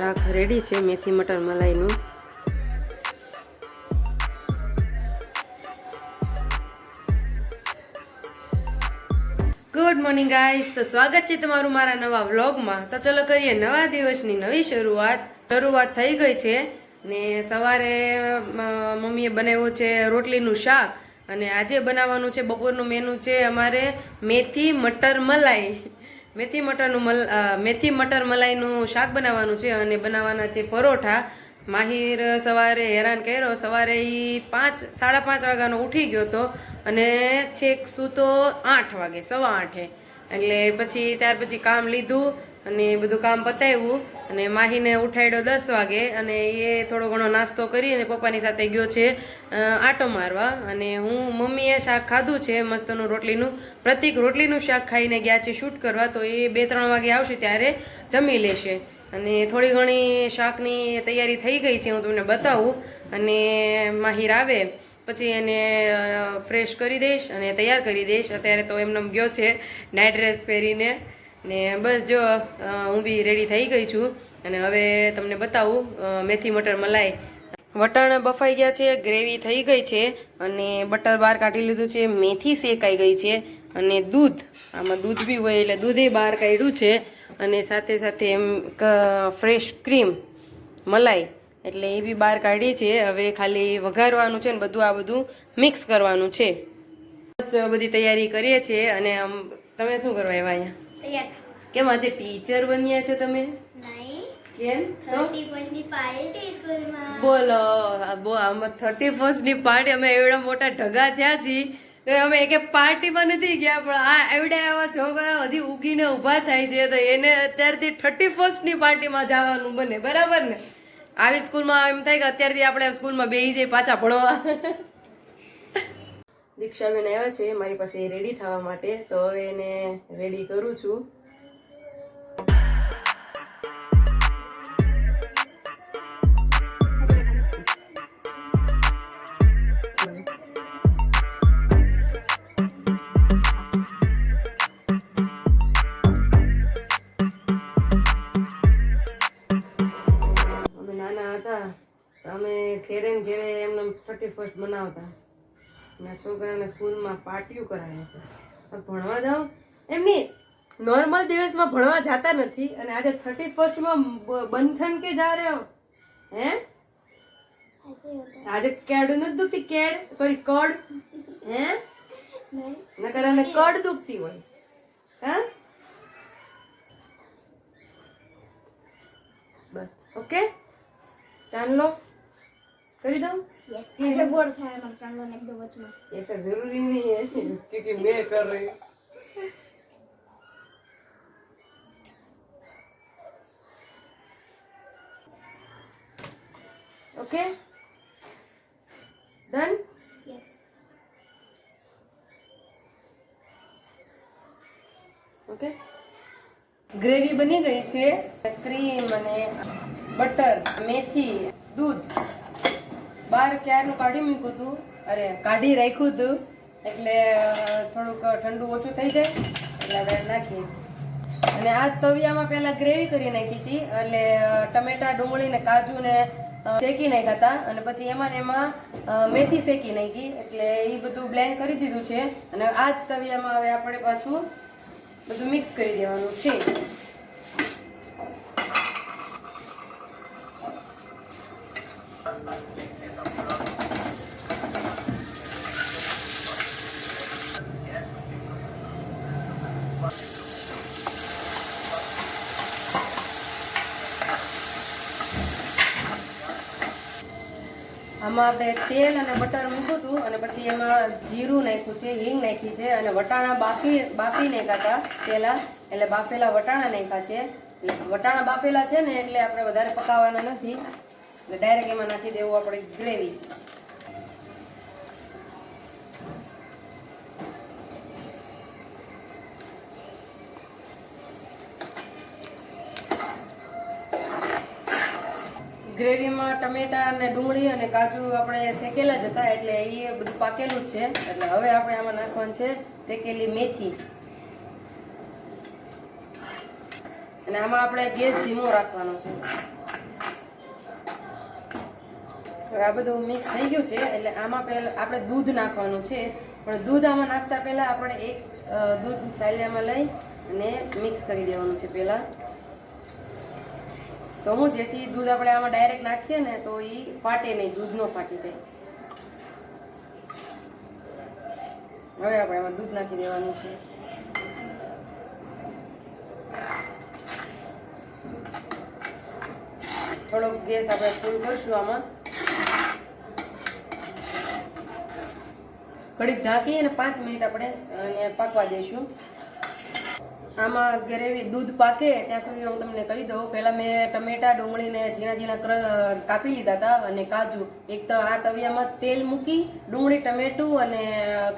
શાક રેડી છે, મેથી મટર મલાઈનું. ગુડ મોર્નિંગ ગાઈસ તો સ્વાગત છે તમારું મારા નવા વ્લોગમાં. તો ચલો કરીએ નવા દિવસની નવી શરૂઆત. શરૂઆત થઈ ગઈ છે ને સવારે મમ્મીએ બનાવ્યું છે રોટલીનું શાક. અને આજે બનાવવાનું છે બપોરનું મેનુ છે અમારે મેથી મટર મલાઈ. મેથી મટરનું મલ મેથી મટર મલાઈનું શાક બનાવવાનું છે અને બનાવવાના છે પરોઠા. માહિર સવારે હેરાન કર્યો. સવારે એ પાંચ, સાડા પાંચ વાગ્યાનો ઉઠી ગયો હતો અને છેક સૂતો આઠ વાગે, સવા આઠે. એટલે પછી, ત્યાર પછી કામ લીધું અને બધું કામ પતાવ્યું. અને માહીને ઉઠાડ્યો દસ વાગે અને એ થોડો ઘણો નાસ્તો કરી અને પપ્પાની સાથે ગયો છે આટો મારવા. અને હું મમ્મીએ શાક ખાધું છે, મસ્તનું રોટલીનું. પ્રતિક રોટલીનું શાક ખાઈને ગયા છે શૂટ કરવા, તો એ બે ત્રણ વાગે આવશે ત્યારે જમી લેશે. અને થોડી ઘણી શાકની તૈયારી થઈ ગઈ છે, હું તમને બતાવું. અને માહિર આવે, પછી એને ફ્રેશ કરી દઈશ અને તૈયાર કરી દઈશ. અત્યારે તો એમને ગયો છે નાઇટ ડ્રેસ પહેરીને. ને બસ જો હું બી રેડી થઈ ગઈ છું. અને હવે તમને બતાવું મેથી, મટર, મલાઈ. વટાણ બફાઈ ગયા છે ગ્રેવી થઈ ગઈ છે, અને બટર બહાર કાઢી લીધું છે, મેથી શેકાઈ ગઈ છે, અને દૂધ. આમાં દૂધ બી હોય એટલે દૂધે બહાર કાઢ્યું છે, અને સાથે સાથે એમ ફ્રેશ ક્રીમ મલાઈ. એટલે એ બી બહાર કાઢી છે, હવે ખાલી વઘારવાનું છે ને બધું, આ બધું મિક્સ કરવાનું છે. બસ બધી તૈયારી કરીએ છીએ, અને આમ, તમે શું કરવા આવ્યા અહીંયા. કેમ આજે ટીચર બન્યા છો તમે? કેમ? બોલો બો આમાં થર્ટી ફર્સ્ટની પાર્ટી અમે એવડા મોટા ઢગા થયા છીએ તો અમે એક પાર્ટીમાં નથી ગયા પણ આ એવડા એવા છોકરા હજી ઉગીને ઊભા થાય છે તો એને અત્યારથી થર્ટી ફર્સ્ટની પાર્ટીમાં જવાનું બને બરાબર ને? આવી સ્કૂલમાં એમ થાય કે અત્યારથી આપણે સ્કૂલમાં બેસી જઈએ પાછા ભણવા. દીક્ષાબેન આવ્યા છે, મારી પાસે રેડી થવા માટે. તો હવે એને રેડી કરું છું. અમે નાના હતા. અમે ઘેરે ઘેરે એમને થર્ટી ફર્સ્ટ બનાવતા. મારા છોકરાને સ્કૂલમાં પાટિયું કરાવે છે. ભણવા જાઓ? એમ નહીં, નોર્મલ દિવસમાં ભણવા જતા નથી અને આજે થર્ટી ફર્સ્ટમાં બંધન કે જા રહ્યો? હે? આજે કેડ નથી દુખતી? કેડ? સોરી કડ? હે? નકર અને કડ દુખતી હોય. હા? બસ, ઓકે? ચાલો કરી દઉં? ऐसे बोर था मैं चांगो ने दो बचमा ऐसा जरूरी नहीं है क्योंकि मैं कर रही हूँ okay done yes okay gravy બની ગઈ છે ક્રીમ અને બટર મેથી દૂધ બહાર ક્યારનું કાઢી મૂક્યું હતું અરે, કાઢી રાખ્યું હતું એટલે થોડુંક ઠંડુ ઓછું થઈ જાય. એટલે હવે નાખીએ. અને આ તવિયામાં પહેલાં ગ્રેવી કરી નાખી હતી. એટલે ટમેટા, ડુંગળી ને કાજુ ને શેકી નાખ્યા હતા. અને પછી એમાં ને એમાં મેથી શેકી નાખી. એટલે એ બધું બ્લેન્ડ કરી દીધું છે. અને આ જ તવિયામાં હવે આપણે પાછું બધું મિક્સ કરી દેવાનું છે. આમાં આપણે તેલ અને બટર મૂક્યું હતું અને પછી એમાં જીરું નાખ્યું છે, હિંગ નાખી છે અને વટાણા બાફી બાફી નાખ્યા હતા પહેલાં. એટલે બાફેલા વટાણા નાખ્યા છે. વટાણા બાફેલા છે ને એટલે આપણે વધારે પકાવવાના નથી. એટલે ડાયરેક્ટ એમાં નાખી દેવું આપણે ગ્રેવી ગ્રેવીમાં ટમેટા અને ડુંગળી અને કાજુ આપણે શેકેલા જ હતા એટલે એ બધું પાકેલું જ છે. એટલે હવે આપણે આમાં નાખવાનું છે શેકેલી મેથી. અને આમાં આપણે ગેસ ધીમો રાખવાનો છે. હવે આ બધું મિક્સ થઈ ગયું છે, એટલે આમાં પહેલાં, આપણે દૂધ નાખવાનું છે. પણ દૂધ આમાં નાખતા પહેલા આપણે એક દૂધ સાયલામાં લઈ અને મિક્સ કરી દેવાનું છે પહેલાં. તો હું જેથી દૂધ આપણે આમાં ડાયરેક્ટ નાખીએ ને તો એ ફાટે નહીં, દૂધ ન ફાટી જાય. હવે આપણે આમાં દૂધ નાખી દેવાનું છે. થોડોક ગેસ આપણે ફૂલ કરશું આમાં. ઘડીક ઢાંકી અને પાંચ મિનિટ આપણે પાકવા દઈશું. આમાં ગ્રેવી દૂધ પાકે, ત્યાં સુધી હું તમને કહી દઉં. પહેલાં મેં ટમેટા ડુંગળીને ઝીણા ઝીણા કાપી લીધા હતા અને કાજુ. એક તો આ તવિયામાં તેલ મૂકી, ડુંગળી, ટમેટું અને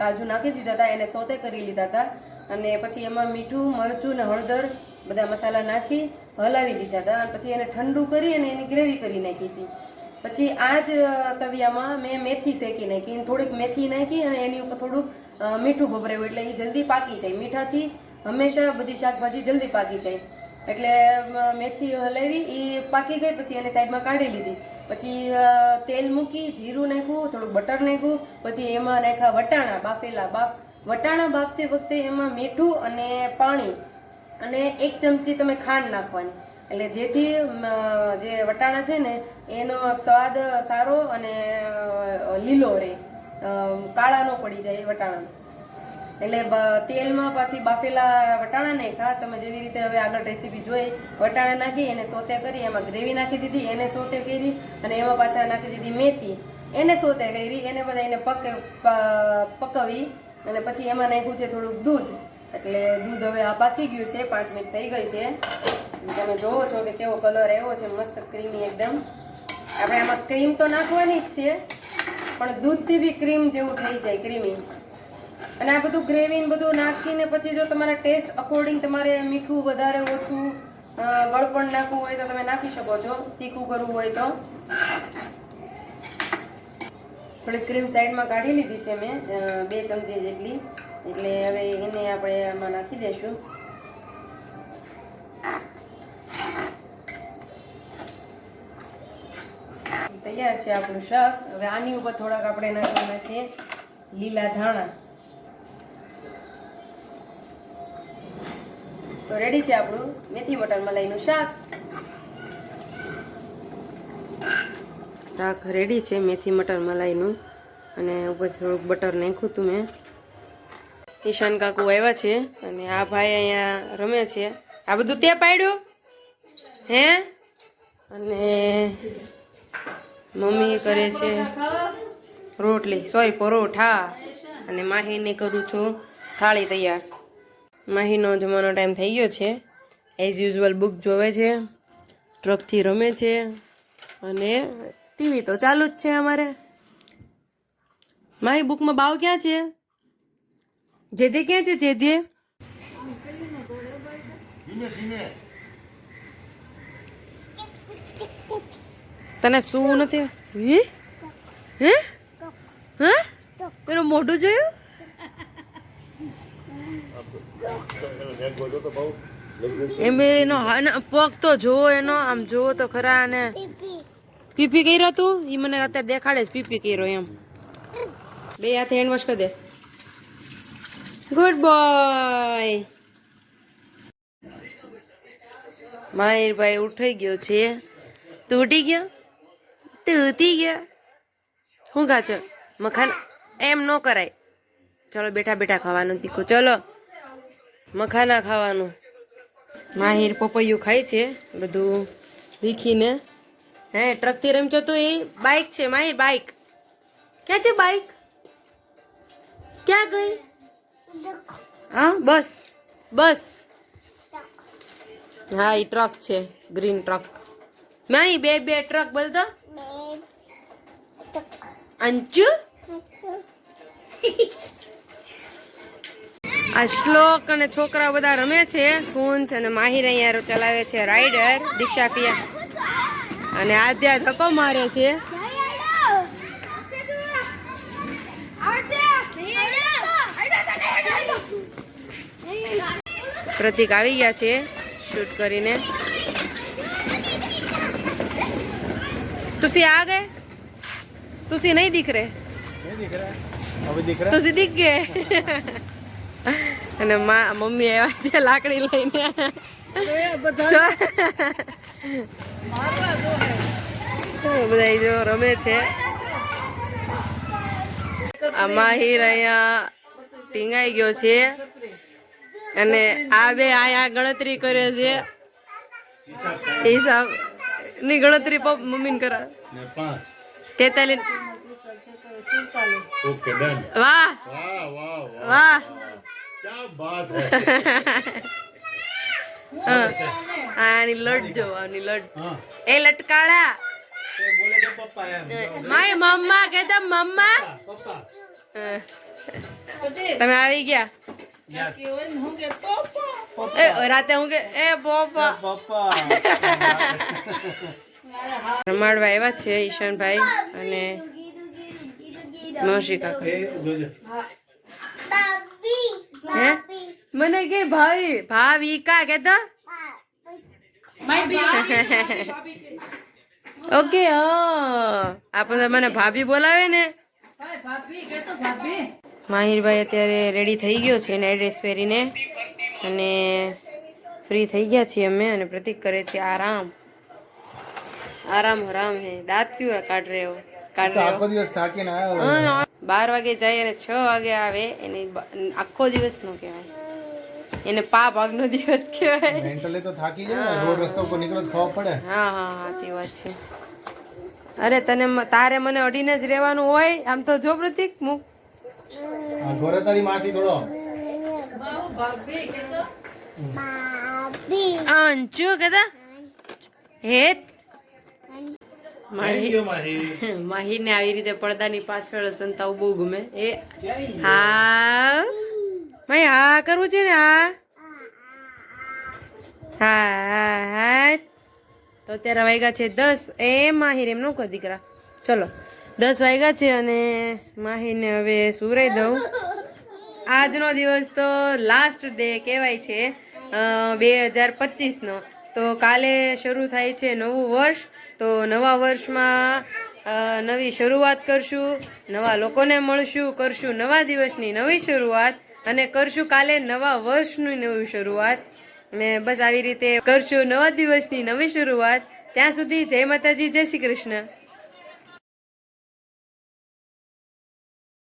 કાજુ નાખી દીધા હતા. એને સોતે કરી લીધા હતા. અને પછી એમાં મીઠું, મરચું ને હળદર બધા મસાલા નાખી હલાવી દીધા હતા. અને પછી એને ઠંડુ કરી અને એની ગ્રેવી કરી નાખી હતી. પછી આ જ તવિયામાં મેં મેથી શેકી નાખી. થોડીક મેથી નાખી અને એની ઉપર થોડુંક મીઠું ભભરાયું એટલે એ જલ્દી પાકી જાય. મીઠાથી હંમેશા બધી શાકભાજી જલ્દી પાકી જાય. એટલે મેથી હલાવી એ પાકી ગઈ, પછી એને સાઈડમાં કાઢી લીધી. પછી તેલ મૂકી, જીરું નાખ્યું, થોડુંક બટર નાખ્યું. પછી એમાં નાખ્યા વટાણા, બાફેલા બાફ. વટાણા બાફતી વખતે એમાં મીઠું અને પાણી અને એક ચમચી તમે ખાંડ નાખવાની. એટલે જેથી જે વટાણા છે ને, એનો સ્વાદ સારો અને લીલો રહે. કાળાનો પડી જાય વટાણા એટલે તેલમાં પછી બાફેલા વટાણા નાખ્યા તમે જેવી રીતે હવે આગળ રેસીપી જોઈ, વટાણા નાખી, એને સોતે કરી, એમાં ગ્રેવી નાખી દીધી, એને સોતે કરી, અને એમાં પાછા નાખી દીધી મેથી. એને સોતે કરી, એને બધા એને પક પકવી, અને પછી એમાં નાખ્યું છે થોડુંક દૂધ. એટલે દૂધ હવે આ પાકી ગયું છે, પાંચ મિનિટ થઈ ગઈ છે. તમે જોવો છો કે કેવો કલર આવ્યો છે, મસ્ત ક્રીમી એકદમ. આપણે આમાં ક્રીમ તો નાખવાની જ છે, પણ દૂધથી બી ક્રીમ જેવું થઈ જાય ક્રીમી અને આ બધું ગ્રેવી બધું નાખીને પછી જો તમારા ટેસ્ટ અકોર્ડિંગ તમારે મીઠું વધારે ઓછું ગળપણ નાખવું હોય તો તમે નાખી શકો છો, તીખું કરવું હોય તો. થોડી ક્રીમ સાઈડમાં કાઢી લીધી છે મેં બે ચમચી જેટલી. એટલે હવે એને આપણે આમાં નાખી દઈશું તૈયાર છે આપણું શાક. હવે આની ઉપર થોડાક આપણે નાખવાના છે લીલા ધાણા. તો રેડી છે આપણું મેથી મટર મલાઈનું શાક. શાક રેડી છે, મેથી મટર મલાઈનું. અને ઉપર થોડુંક બટર નાખ્યું હતું મેં. ઈશાન કાકુ આવ્યા છે અને આ ભાઈ અહીંયા રમે છે. આ બધું ત્યાં પાડ્યું? હે? અને મમ્મી કરે છે રોટલી. સોરી પરોઠા. અને માહીને કરું છું થાળી તૈયાર. માહીનો જમવાનો ટાઈમ થઈ ગયો છે. એઝ યુઝ્યુઅલ બુક જોવે છે. ટ્રકથી રમે છે. અને ટીવી તો ચાલુ જ છે અમારે. માહી બુકમાં બાવ ક્યાં છે? જે જે ક્યાં છે, જે જે. તને શું નથી હે? હે? હે? એનું મોઢું જોયું? એમ એનો પગ તો જોવો એનો, આમ જોવો તો ખરા અને પીપી કર્યો તું? એ મને અત્યારે દેખાડે છે, પીપી કર્યો એમ. બે હાથે હેન્ડ વોશ કરી દે. ગુડ બોય માહિરભાઈ ઉઠાઈ ગયો છે. તું ઉઠી ગયો? તું ગયા. ગયો શું ખાચો મખાન એમ ન કરાય. ચલો બેઠા બેઠા ખાવાનું તીખું. ચલો, મખાના ખાવાનું. માહિર પપૈયું ખાય છે, બધું વીખીને. હે, ટ્રકથી રમચો તો એ બાઇક છે, માહિર બાઇક ક્યાં છે બાઇક ક્યાં ગઈ? હા, બસ બસ. હા એ ટ્રક છે, ગ્રીન ટ્રક. મારી બે બે ટ્રક બોલતો. અંચુ આ શ્લોક અને છોકરા બધા રમે છે, કુંજ અને માહિર અહીંયા ચલાવે છે રાઈડર દીક્ષા પિયા અને આદ્યા ધક્કો મારે છે. પ્રતિક આવી ગયા છે શૂટ કરીને. ਤੁਸੀਂ ਆ ਗਏ ਤੁਸੀਂ ਨਹੀਂ ਦਿਖ ਰਹੇ ਨਹੀਂ ਦਿਖ ਰਿਹਾ હવે ਦਿਖ ਰਿਹਾ ਤੁਸੀਂ ਦਿਖ ਗਏ અને માં મમ્મી આવ્યા છે લાકડી લઈને બધા જો રમે છે આ માહિર અહીંયા ટીંગાઈ ગયો છે અને આ બે અહીંયા ગણતરી કરે છે। હિસાબ ની ગણતરી પપ્પા મમ્મી ને કરા તેતાલીસ. Okay done. વાહ. વાહ વાહ વાહ. ક્યા બાત હે? લટ એ લટકાળા. માય મમ્મા કહેતા મમ્મા. તમે આવી ગયા. રાતે હું કે એ પપ્પા. રમાડવા એવા છે ઈશાનભાઈ અને નોશી હે? મને કે ભાઈ ભાવિકા કેતા ઓકે હ. આપણને મને ભાભી બોલાવે ને. ભાભી કે તો ભાભી. માહિરભાઈ અત્યારે રેડી થઈ ગયો છે નાઇટ ડ્રેસ પહેરીને. અને ફ્રી થઈ ગયા છીએ અમે અને પ્રતિક કરે છે આરામ. આરામ હરામ હે. દાંત ક્યુ કાઢ રહ્યો? કાઢ રહ્યો. દિવસ બાર વાગે જાય અને છ વાગે આવે. એને આખો દિવસ નો કહેવાય. એને પા ભાગનો દિવસ કહેવાય. મેન્ટલી તો થાકી જાય રોડ રસ્તા ઉપર નીકળો તો પડે. હા હા સાચી વાત છે. અરે તને તારે મને અડીને જ રહેવાનું હોય? આમ તો જો પ્રતિક મુક. ઘોરે તારી માથી થોડો. અંચુ કદા હેત. માહી. ને આવી રીતે પડદાની પાછળ સંતાવ બહુ ગમે. એ હા માહી હા કરવું છે ને? હા. હા હા. તો અત્યારે વાગ્યા છે દસ. એ માહિર એમ નો કર દીકરા. ચલો. દસ વાગ્યા છે અને માહીને હવે સુરાઈ દઉં. આજનો દિવસ તો લાસ્ટ ડે કહેવાય છે બે હજાર પચીસનો. તો કાલે શરૂ થાય છે નવું વર્ષ. તો નવા વર્ષમાં નવી શરૂઆત કરશું, નવા લોકોને મળશું, કરશું નવા દિવસની નવી શરૂઆત અને કરશું કાલે નવા વર્ષની નવી શરૂઆત. ને બસ આવી રીતે કરશું નવા દિવસની નવી શરૂઆત. ત્યાં સુધી જય માતાજી, જય શ્રી કૃષ્ણ.